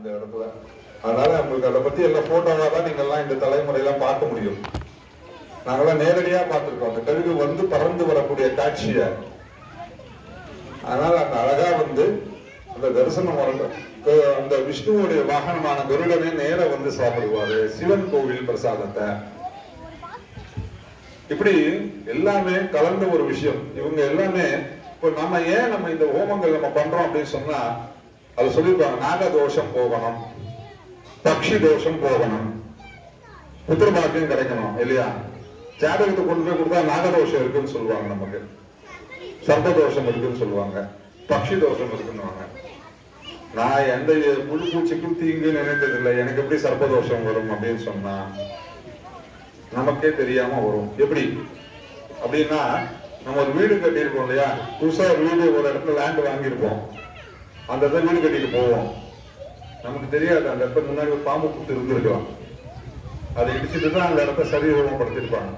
அந்த இடத்துல. அதனால உங்களுக்கு அதை பத்தி எல்லாம் போட்டோவா தான் நீங்க எல்லாம் இந்த தலைமுறையெல்லாம் பார்க்க முடியும். நாங்கெல்லாம் நேரடியா பார்த்திருக்கோம். அந்த கழுகு வந்து பறந்து வரக்கூடிய காட்சியை. அதனால அந்த அழகா வந்து அந்த தரிசனம் வர அந்த விஷ்ணுவோடைய வாகனமான கருடனே நேர வந்து சாப்பிடுவாரு. சிவன் கோவில் பிரசாதத்தை. இப்படி எல்லாமே கலந்த ஒரு விஷயம். இவங்க எல்லாமே இப்போ நம்ம ஏன் நம்ம இந்த ஹோமங்கள் நம்ம பண்றோம் அப்படின்னு சொன்னா அது சொல்லிருப்பாங்க நாக தோஷம் போகணும் பக்ஷி தோஷம் போகணும் புத்திரபாக்கியம் கிடைக்கணும் இல்லையா ஜாதகத்தை கொண்டு போய் கொடுத்தா நாகதோஷம் இருக்குன்னு சொல்லுவாங்க நமக்கு சர்ப்பதோஷம் இருக்குன்னு சொல்லுவாங்க பக்ஷி தோஷம் இருக்குன்னு நான் எந்த முழு பூச்சிக்கும் தீங்கு நினைத்ததில்லை எனக்கு எப்படி சர்ப்பதோஷம் வரும் அப்படின்னு சொன்னா நமக்கே தெரியாம வரும் எப்படி அப்படின்னா நம்ம ஒரு வீடு கட்டியிருப்போம் இல்லையா புதுசா வீடு ஒரு இடத்துல லேண்ட் வாங்கியிருப்போம் அந்த இடத்துல வீடு கட்டிட்டு போவோம். நமக்கு தெரியாது அந்த இடத்துல முன்னாடி ஒரு பாம்பு குத்து இருந்திருக்கலாம். அதை இடிச்சிட்டு தான் அந்த இடத்த சரீரப்படுத்திருப்பாங்க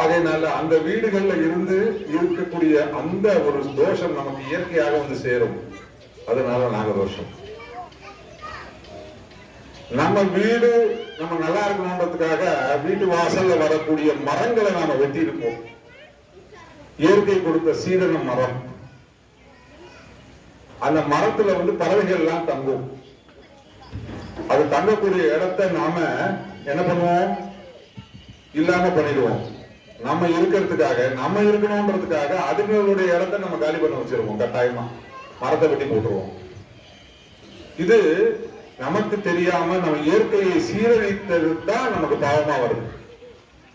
ஆகையினால அந்த வீடுகள்ல இருந்து இருக்கக்கூடிய அந்த ஒரு தோஷம் நமக்கு இயற்கையாக வந்து சேரும். அதனால நாகதோஷம் நம்ம வீடு நம்ம நல்லா இருக்கணுன்றதுக்காக வீட்டு வாசல்ல வரக்கூடிய மரங்களை நாம வெட்டி இருப்போம் இயற்கை கொடுத்த சீதன மரம். அந்த மரத்துல வந்து பறவைகள் எல்லாம் தங்கும். அது தங்கக்கூடிய இடத்தை நாம என்ன பண்ணுவோம்? இல்லாம பண்ணிடுவோம். நம்ம இருக்கிறதுக்காக நம்ம இருக்கணும்ன்றதுக்காக அதுங்களுடைய இடத்தை நம்ம காலி பண்ண வச்சிருவோம் கட்டாயமா. மரத்தை வெட்டி போட்டுருவோம். இது நமக்கு தெரியாம நம்ம இயற்கையை சீரழித்தது தான் நமக்கு பாவமா வருது.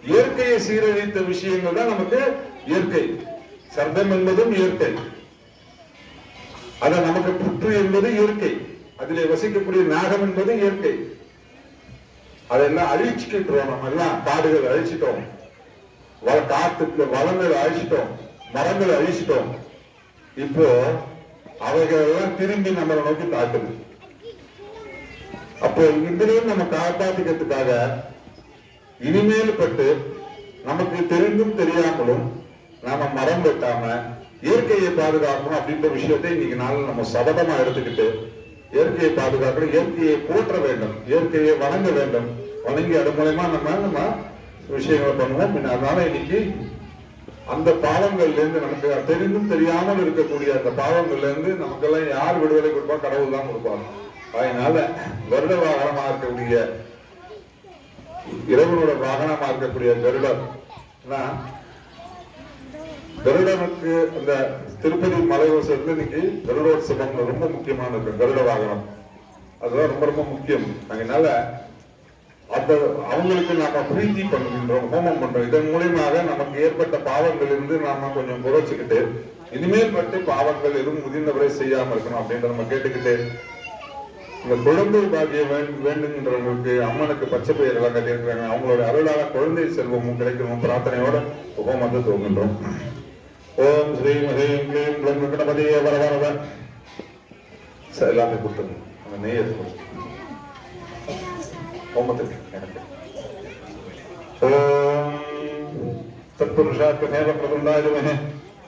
இயற்கையை சீரழித்த விஷயங்கள் தான் நமக்கு இயற்கை. சர்தம் என்பதும் இயற்கை. அத நமக்கு புற்று என்பது இயற்கை. அதிலே வசிக்கக்கூடிய நாகம் என்பது இயற்கை. அதெல்லாம் அழிச்சுக்கின்றோம் நம்ம எல்லாம் காடுகள் அழிச்சிட்டோம். வள காத்துக்கு வளங்களை அழிச்சிட்டோம். மரங்களை அழிச்சிட்டோம். இப்போ அவைகள் எல்லாம் திரும்பி நம்மளை நோக்கி தாக்குது. அப்போ இதுலேயும் நம்ம காப்பாத்திக்கிறதுக்காக இனிமேல் பட்டு நமக்கு தெரிந்தும் தெரியாமலும் நாம மரம் வெட்டாம இயற்கையை பாதுகாக்கணும் அப்படின்ற விஷயத்தை இன்னைக்கு நாள் நம்ம சபதமா எடுத்துக்கிட்டு இயற்கையை பாதுகாக்கணும் இயற்கையை போற்ற வேண்டும் இயற்கையை வணங்க வேண்டும். வணங்கி அது மூலயமா நம்ம நம்ம விஷயங்களை பண்ணுவோம். அதனால இன்னைக்கு அந்த பாவங்கள்ல இருந்து நமக்கு தெரிந்தும் தெரியாமல் இருக்கக்கூடிய அந்த பாவங்கள்ல இருந்து நமக்கெல்லாம் யார் விடுதலை கொடுப்பா? கடவுள் தான் கொடுப்பாங்க. அதனால வருட வாகனமா இருக்கக்கூடிய இறைவனோட வாகனமா இருக்கக்கூடிய கருடர் என்ன? கருடனுக்கு அந்த திருப்பதி மலைவாசத்துல இன்னைக்கு கருடோற்சவம் ரொம்ப முக்கியமானது கருட வாகனம். அதுதான் ரொம்ப ரொம்ப முக்கியம். அதனால அந்த அவங்களுக்கு நாம பிரீத்தி பண்ணுகின்றோம் ஹோமம் பண்றோம். இதன் மூலியமாக நமக்கு ஏற்பட்ட பாவங்கள் இருந்து நாம கொஞ்சம் குறைச்சுக்கிட்டு இனிமேல் பட்டு பாவங்கள் எதுவும் முதிர்ந்தவரை செய்யாம இருக்கணும் அப்படின்ற நம்ம கேட்டுக்கிட்டு இந்த குழந்தை பாக்கியம் வேண்டும் அம்மனுக்கு பச்சை பெயர் எல்லாம் கட்டியிருக்கிறாங்க. அவங்களோட அருளாக குழந்தை செல்வமும் கிடைக்கணும். பிரார்த்தனையோட ஹோமத்தை தூங்குகின்றோம் ஓம் ஸ்ரீம் ஹ்ரீம் க்ளீம் ப்ளம் விக்னபதியே வரவரவ சார் எல்லாமே கொடுத்துருங்க அந்த நெய் எடுத்து கொடுத்துருங்க ஓமத்துக்கு எனக்கு ஓம் தற்புருஷாத் நேர பிரதுண்டாயுமே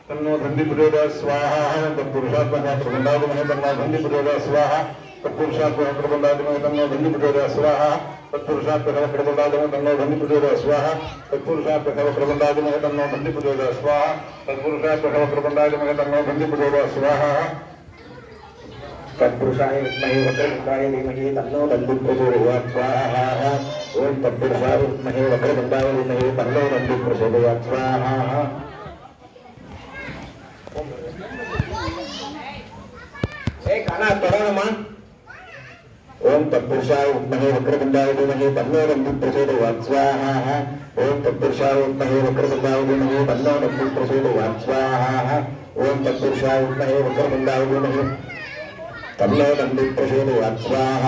தன்னோ தண்டி புரியோதா சுவாஹா தற்புருஷாத்மகா பிரதுண்டாயுமே தன்னா தண்டி புரியோதா சுவாஹா तत्पुरुषात्मकः प्रबन्धादिमहे तन्नो धन्दिप्रयोगा स्वाहा तत्पुरुषात्मकः प्रबन्धादिमहे तन्नो धन्दिप्रयोगा स्वाहा तत्पुरुषात्मकः प्रबन्धादिमहे तन्नो धन्दिप्रयोगा स्वाहा तत्पुरुषात्मकः प्रबन्धादिमहे तन्नो धन्दिप्रयोगा स्वाहा तत्पुरुषाय विद्महे वक्रतुण्डाय धीमहि तन्नो दन्तिः प्रचोदयात् स्वाहा ॐ तत्पुरुषाय विद्महे वक्रतुण्डाय धीमहि तन्नो दन्तिः प्रचोदयात् स्वाहा ஏய் கண்ணா தொடரணுமா ఓం తత్పురుషాయ ఉత్మహే వక్రతుండాయ ధీమహి తన్నో నంది ప్రచోదయాత్ స్వాహ. ఓం తత్పురుషాయ ఉత్మహే వక్రతుండాయ ధీమహి తన్నో నంది ప్రచోదయాత్ స్వాహ. ఓం తత్పురుషాయ ఉత్మహే వక్రతుండాయ ధీమహి నంది ప్రచోదయాత్ స్వాహ.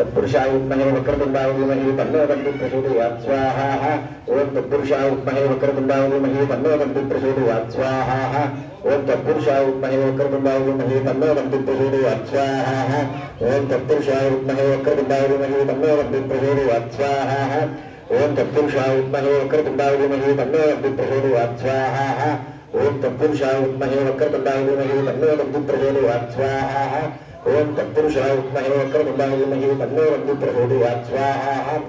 तत्पुरुषाय विद्महे वक्रतुण्डाय धीमहि तन्नो दन्ति प्रचोदयात् स्वाहा ओम तत्पुरुषाय विद्महे वक्रतुण्डाय धीमहि तन्नो दन्ति प्रचोदयात् स्वाहा ओम तत्पुरुषाय विद्महे वक्रतुण्डाय धीमहि तन्नो दन्ति प्रचोदयात् स्वाहा ओम तत्पुरुषाय विद्महे वक्रतुण्डाय धीमहि तन्नो दन्ति प्रचोदयात् स्वाहा ओम तत्पुरुषाय विद्महे वक्रतुण्डाय धीमहि तन्नो दन्ति प्रचोदयात् स्वाहा ओम तत्पुरुषाय विद्महे वक्रतुण्डाय धीमहि तन्नो दन्ति प्रचोदयात् स्वाहा ఓం తత్పురుషాయ విద్మహే వక్రముండాయ విద్మహే తన్నో రగ్గు ప్రచోదయాత్. స్వాహ.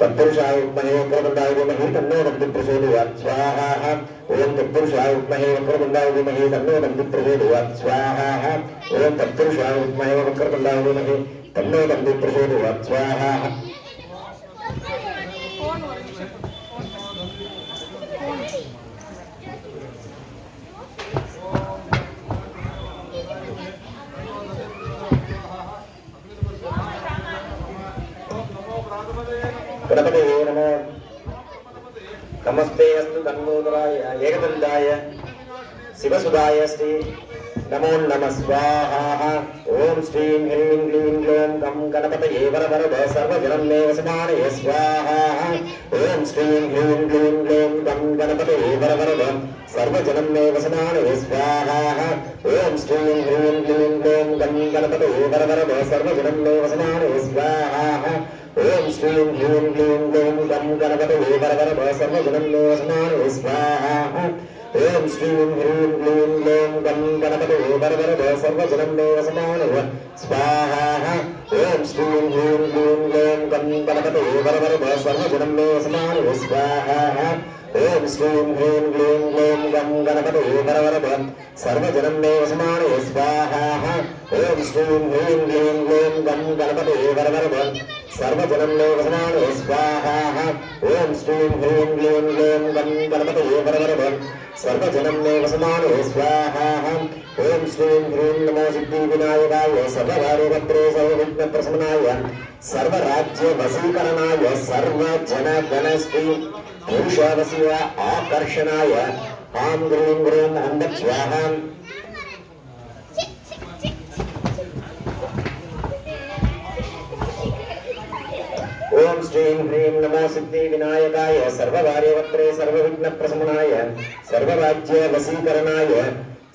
తత్పురుషాయ విద్మహే వక్రముండాయ విద్మహే తన్నో రగ్గు ప్రచోదయాత్. స్వాహ. ఓం తత్పురుషాయ విద్మహే వక్రముండాయ విద్మహే తన్నో రగ్గు ప్రచోదయాత్. స్వాహ. ఓం తత్పురుషాయ విద్మహే వక్రముండాయ తన్నో రగ్గు ప్రచోదయాత్. స్వాహ. జగదందాయ శివసుదాయ శ్రీ నమో నమ స్వాహ ఓం శ్రీం హ్రీం క్లీం క్లోం గం గణపతయే వరవరద సర్వజనమే వసమానయ స్వాహ ఓం శ్రీం హ్రీం క్లీం క్లోం గం గణపతయే వరవరద సర్వజనమే వసమానయ స్వాహ ఓం శ్రీం హ్రీం క్లీం ॐ श्रीं ह्रीं क्लीं ग्लौं गं गणपतये वरवरद सर्वजनं मे वसमानय स्वाहा ॐ श्रीं ह्रीं क्लीं ग्लौं गं गणपतये वरवरद सर्वजनं मे वसमानय स्वाहा ॐ श्रीं ह्रीं क्लीं ग्लौं गं गणपतये वरवरद सर्वजनं मे वसमानय स्वाहा ॐ श्रीं ह्रीं क्लीं ग्लौं गं गणपतये वरवरद सर्वजनं मे वसमानये स्वाहा ॐ श्रीं ह्रीं नमो सिद्धिविनायकाय सर्वभारोपत्रे सर्वविघ्नप्रसन्नाय सर्वराज्यवसीकरणाय सर्वजनगणश्री पुरुषवसीव आकर्षणाय आं ग्रीं ग्रीं अन्दक्ष्याहां ओम श्रीं ह्रीं नमो सिद्धि विनायकाय सर्वभार्यवक्त्रे सर्वविघ्नप्रसन्नाय, सर्वराज्यवसीकरणाय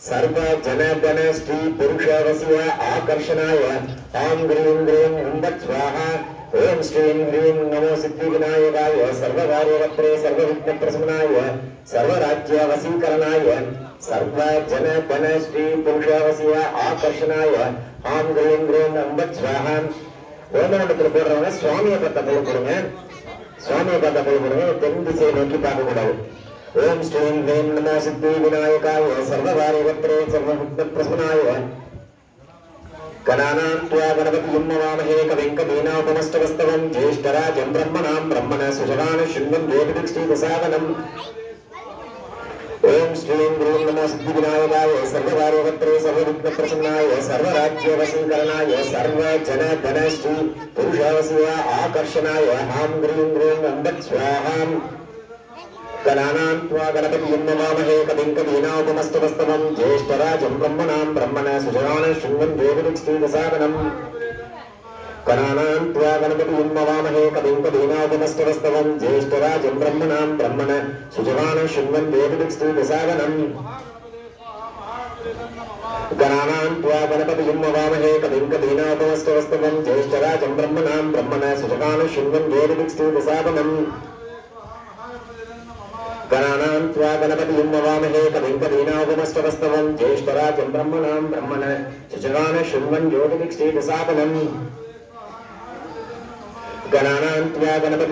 சர்வ ஜனார்தன ஸ்ரீ புருஷவசிவ ஆகர்ஷணாய ஆம் கிரீம் கிரீம் கும்பத் சுவாகா ஓம் ஸ்ரீம் ஹ்ரீம் நமோ சித்தி விநாயகாய சர்வகாரியரத்ரே சர்வவிக்ன பிரசமனாய சர்வராஜ்ய வசீகரணாய சர்வ ஜனதன ஸ்ரீ புருஷவசிவ ஆகர்ஷணாய ஆம் கிரீம் கிரீம் கும்பத் சுவாகா ஓமனத்தில் போடுறவங்க சுவாமியை பார்த்த பொழுது கொடுங்க சுவாமியை பார்த்த பொழுது கொடுங்க தென் திசையை நோக்கி பார்க்கக்கூடாது. ఓం శ్రీం హ్రీం నమో సిద్ధి వినాయకాయ సర్వకార్యకర్త్రే సర్వభుక్తప్రసన్నాయ గణానాం త్వా గణపతిం నమామహే కవిం కవీనాపమస్తవస్తవం జ్యేష్ఠరాజం బ్రహ్మణాం బ్రహ్మణ సుషగాను శృంగం జ్యోతిక్షీదసావనం ఓం శ్రీం హ్రీం నమో సిద్ధి వినాయకాయ సర్వకార్యకర్త్రే సర్వభుక్తప్రసన్నాయ సర్వరాజ్యవశీకరణాయ సర్వజన ధనశ్రీ పురుషవశివ ఆకర్షణాయ హాం హ్రీం హ్రీం వంద గణానాన్వా గణపతి ఎన్నమామేకలింకదీనాపమస్తవస్తవం జ్యేష్ఠరాజం బ్రహ్మణాం బ్రహ్మణ సుజనాన శృంగం దేవిక్షీరసాగనం గణానాన్వా గణపతి ఎన్నమామేకలింకదీనాపమస్తవస్తవం జ్యేష్ఠరాజం బ్రహ్మణాం బ్రహ్మణ సుజనాన శృంగం దేవిక్షీరసాగనం గణానాన్వా గణపతి ఎన్నమామేకలింకదీనాపమస్తవస్తవం జ్యేష్ఠరాజం బ్రహ్మణాం బ్రహ్మణ సుజనాన శృంగం దేవిక్షీరసాగనం గణానాం త్వా గణపతిం నవామహే కవింకరీనాగుమస్తవస్తవం జ్యేష్ఠరాజం బ్రహ్మణాం బ్రహ్మణ శుచగాన శృణ్వన్ జ్యోతిమిక్షేదసాకలం గణానాం త్వా గణపతి